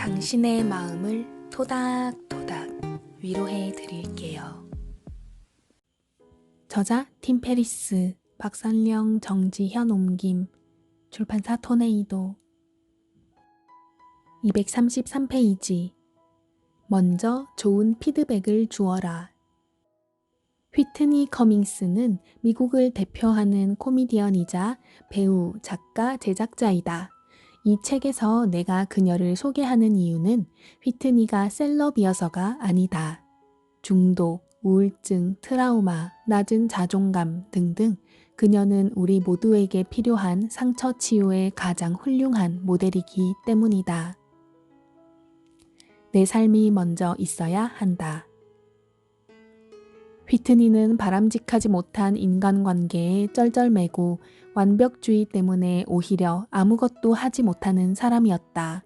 당신의 마음을 토닥토닥 위로해 드릴게요. 저자 팀 페리스, 박선령, 정지현 옮김, 출판사 토네이도 233페이지 먼저 좋은 피드백을 주어라. 휘트니 커밍스는 미국을 대표하는 코미디언이자 배우, 작가, 제작자이다. 이 책에서 내가 그녀를 소개하는 이유는 휘트니가 셀럽이어서가 아니다. 중독, 우울증, 트라우마, 낮은 자존감 등등 그녀는 우리 모두에게 필요한 상처 치유의 가장 훌륭한 모델이기 때문이다. 내 삶이 먼저 있어야 한다. 휘트니는 바람직하지 못한 인간관계에 쩔쩔매고 완벽주의 때문에 오히려 아무것도 하지 못하는 사람이었다.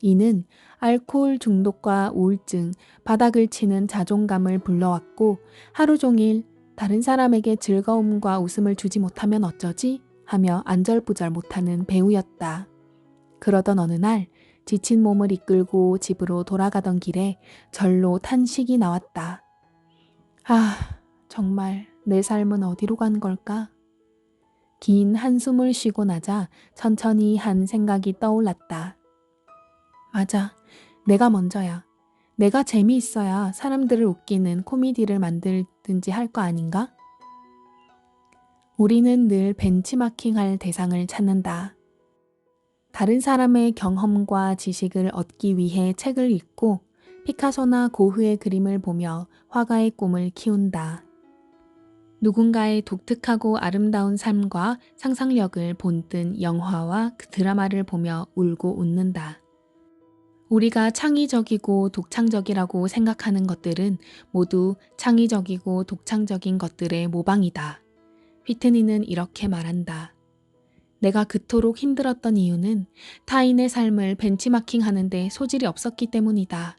이는 알코올 중독과 우울증, 바닥을 치는 자존감을 불러왔고 하루 종일 다른 사람에게 즐거움과 웃음을 주지 못하면 어쩌지? 하며 안절부절 못하는 배우였다. 그러던 어느 날 지친 몸을 이끌고 집으로 돌아가던 길에 절로 탄식이 나왔다. 아, 정말 내 삶은 어디로 간 걸까? 긴 한숨을 쉬고 나자 천천히 한 생각이 떠올랐다. 맞아. 내가 먼저야. 내가 재미있어야 사람들을 웃기는 코미디를 만들든지 할 거 아닌가? 우리는 늘 벤치마킹 할 대상을 찾는다. 다른 사람의 경험과 지식을 얻기 위해 책을 읽고 피카소나 고흐의 그림을 보며 화가의 꿈을 키운다. 누군가의 독특하고 아름다운 삶과 상상력을 본뜬 영화와 그 드라마를 보며 울고 웃는다. 우리가 창의적이고 독창적이라고 생각하는 것들은 모두 창의적이고 독창적인 것들의 모방이다. 휘트니는 이렇게 말한다. 내가 그토록 힘들었던 이유는 타인의 삶을 벤치마킹 하는데 소질이 없었기 때문이다.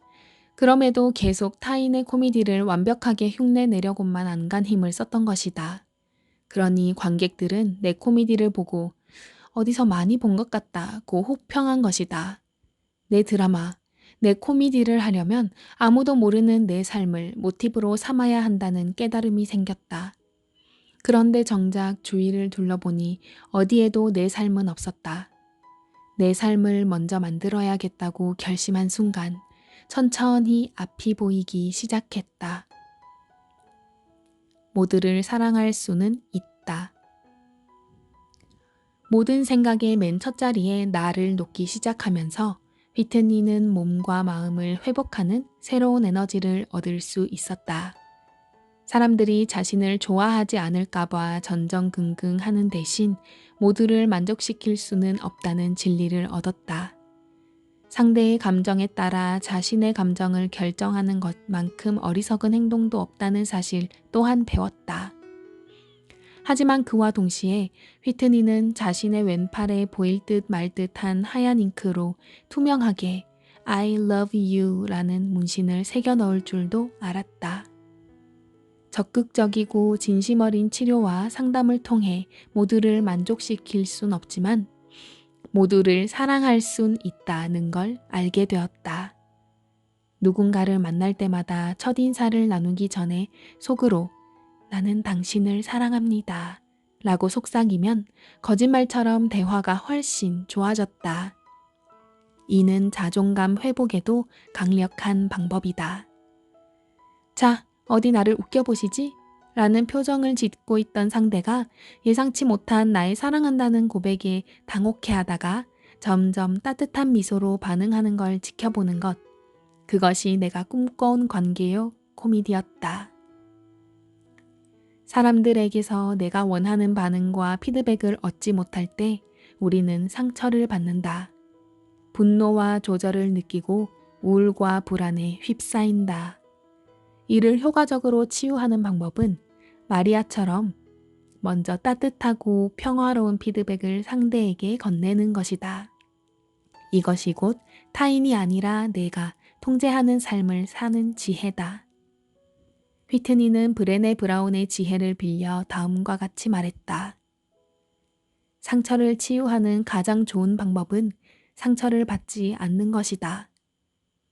그럼에도 계속 타인의 코미디를 완벽하게 흉내 내려고만 안간 힘을 썼던 것이다. 그러니 관객들은 내 코미디를 보고 어디서 많이 본 것 같다고 혹평한 것이다. 내 드라마, 내 코미디를 하려면 아무도 모르는 내 삶을 모티브로 삼아야 한다는 깨달음이 생겼다. 그런데 정작 주위를 둘러보니 어디에도 내 삶은 없었다. 내 삶을 먼저 만들어야겠다고 결심한 순간 천천히 앞이 보이기 시작했다. 모두를 사랑할 수는 있다. 모든 생각의 맨 첫 자리에 나를 놓기 시작하면서 휘트니는 몸과 마음을 회복하는 새로운 에너지를 얻을 수 있었다. 사람들이 자신을 좋아하지 않을까봐 전전긍긍 하는 대신 모두를 만족시킬 수는 없다는 진리를 얻었다. 상대의 감정에 따라 자신의 감정을 결정하는 것만큼 어리석은 행동도 없다는 사실 또한 배웠다. 하지만 그와 동시에 휘트니는 자신의 왼팔에 보일 듯 말 듯한 하얀 잉크로 투명하게 I love you 라는 문신을 새겨 넣을 줄도 알았다. 적극적이고 진심 어린 치료와 상담을 통해 모두를 만족시킬 순 없지만 모두를 사랑할 순 있다는 걸 알게 되었다. 누군가를 만날 때마다 첫 인사를 나누기 전에 속으로 나는 당신을 사랑합니다. 라고 속삭이면 거짓말처럼 대화가 훨씬 좋아졌다. 이는 자존감 회복에도 강력한 방법이다. 자, 어디 나를 웃겨보시지? 라는 표정을 짓고 있던 상대가 예상치 못한 나의 사랑한다는 고백에 당혹해 하다가 점점 따뜻한 미소로 반응하는 걸 지켜보는 것. 그것이 내가 꿈꿔온 관계요 코미디였다. 사람들에게서 내가 원하는 반응과 피드백을 얻지 못할 때 우리는 상처를 받는다. 분노와 조절을 느끼고 우울과 불안에 휩싸인다. 이를 효과적으로 치유하는 방법은 마리아처럼 먼저 따뜻하고 평화로운 피드백을 상대에게 건네는 것이다. 이것이 곧 타인이 아니라 내가 통제하는 삶을 사는 지혜다. 휘트니는 브레네 브라운의 지혜를 빌려 다음과 같이 말했다. 상처를 치유하는 가장 좋은 방법은 상처를 받지 않는 것이다.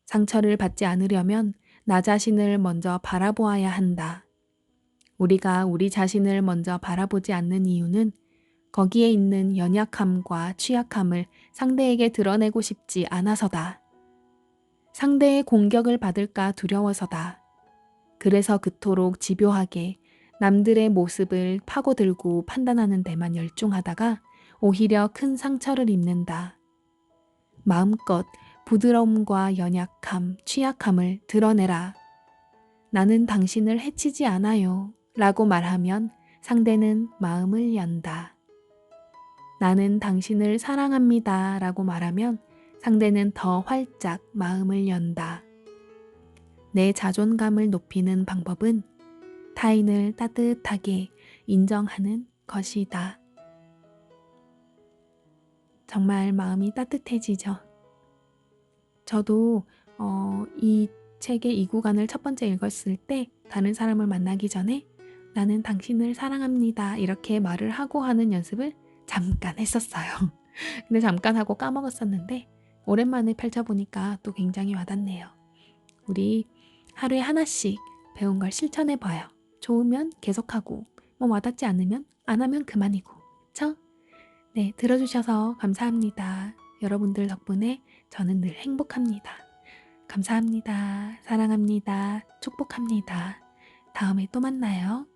상처를 받지 않으려면 나 자신을 먼저 바라보아야 한다. 우리가 우리 자신을 먼저 바라보지 않는 이유는 거기에 있는 연약함과 취약함을 상대에게 드러내고 싶지 않아서다. 상대의 공격을 받을까 두려워서다. 그래서 그토록 집요하게 남들의 모습을 파고들고 판단하는 데만 열중하다가 오히려 큰 상처를 입는다. 마음껏 부드러움과 연약함, 취약함을 드러내라. 나는 당신을 해치지 않아요. 라고 말하면 상대는 마음을 연다. 나는 당신을 사랑합니다. 라고 말하면 상대는 더 활짝 마음을 연다. 내 자존감을 높이는 방법은 타인을 따뜻하게 인정하는 것이다. 정말 마음이 따뜻해지죠. 저도 어, 이 책의 이 구간을 첫 번째 읽었을 때 다른 사람을 만나기 전에 나는 당신을 사랑합니다. 이렇게 말을 하고 하는 연습을 잠깐 했었어요. 근데 잠깐 하고 까먹었었는데 오랜만에 펼쳐보니까 또 굉장히 와닿네요. 우리 하루에 하나씩 배운 걸 실천해 봐요. 좋으면 계속하고 뭐 와닿지 않으면 안 하면 그만이고. 그쵸? 네, 들어주셔서 감사합니다. 여러분들 덕분에 저는 늘 행복합니다. 감사합니다. 사랑합니다. 축복합니다. 다음에 또 만나요.